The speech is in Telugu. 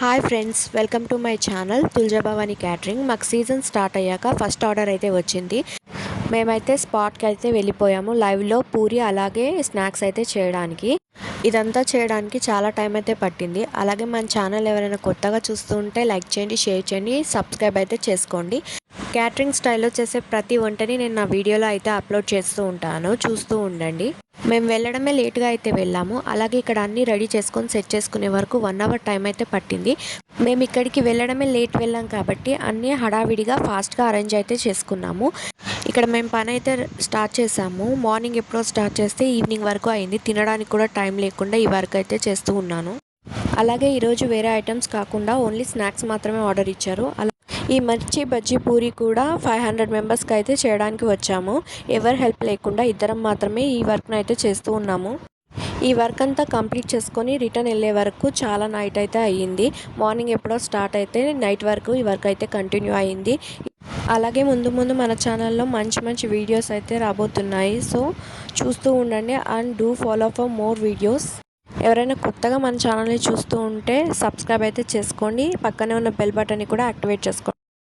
Hi friends welcome to my channel Tuljabhavani catering మాకు సీజన్ స్టార్ట్ అయ్యాక ఫస్ట్ ఆర్డర్ అయితే వచ్చింది. మేమైతే స్పాట్కి అయితే వెళ్ళిపోయాము లైవ్లో పూరి అలాగే స్నాక్స్ అయితే చేయడానికి. ఇదంతా చేయడానికి చాలా టైం అయితే పట్టింది. అలాగే మన ఛానల్ ఎవరైనా కొత్తగా చూస్తూ ఉంటే లైక్ చేయండి షేర్ చేయండి సబ్స్క్రైబ్ అయితే చేసుకోండి. క్యాటరింగ్ స్టైల్లో చేసే ప్రతి వంటని నేను నా వీడియోలో అయితే అప్లోడ్ చేస్తూ ఉంటాను చూస్తూ ఉండండి. మేము వెళ్ళడమే లేట్గా అయితే వెళ్ళాము. అలాగే ఇక్కడ అన్నీ రెడీ చేసుకొని సెట్ చేసుకునే వరకు వన్ అవర్ టైం అయితే పట్టింది. మేము ఇక్కడికి వెళ్ళడమే లేట్ వెళ్ళాం కాబట్టి అన్నీ హడావిడిగా ఫాస్ట్గా అరేంజ్ అయితే చేసుకున్నాము. ఇక్కడ మేము పని అయితే స్టార్ట్ చేసాము. మార్నింగ్ ఎప్పుడో స్టార్ట్ చేస్తే ఈవినింగ్ వరకు అయింది. తినడానికి కూడా టైం లేకుండా ఈ వర్క్ అయితే చేస్తూ ఉన్నాను. అలాగే ఈరోజు వేరే ఐటమ్స్ కాకుండా ఓన్లీ స్నాక్స్ మాత్రమే ఆర్డర్ ఇచ్చారు. అలా ఈ మిర్చి బజ్జీ పూరి కూడా ఫైవ్ హండ్రెడ్ మెంబర్స్కి అయితే చేయడానికి వచ్చాము. ఎవరు హెల్ప్ లేకుండా ఇద్దరం మాత్రమే ఈ వర్క్ను అయితే చేస్తూ ఉన్నాము. ఈ వర్క్ అంతా కంప్లీట్ చేసుకొని రిటర్న్ వెళ్ళే వరకు చాలా నైట్ అయితే అయ్యింది. మార్నింగ్ ఎప్పుడో స్టార్ట్ అయితే నైట్ వరకు ఈ వర్క్ అయితే కంటిన్యూ అయ్యింది. అలాగే ముందు ముందు మన ఛానల్లో మంచి మంచి వీడియోస్ అయితే రాబోతున్నాయి. సో చూస్తూ ఉండండి and do follow for more videos. ఎవరైనా కొత్తగా మన ఛానల్ని చూస్తూ ఉంటే సబ్స్క్రైబ్ అయితే చేసుకోండి. పక్కనే ఉన్న బెల్ బటన్ని కూడా యాక్టివేట్ చేసుకోండి.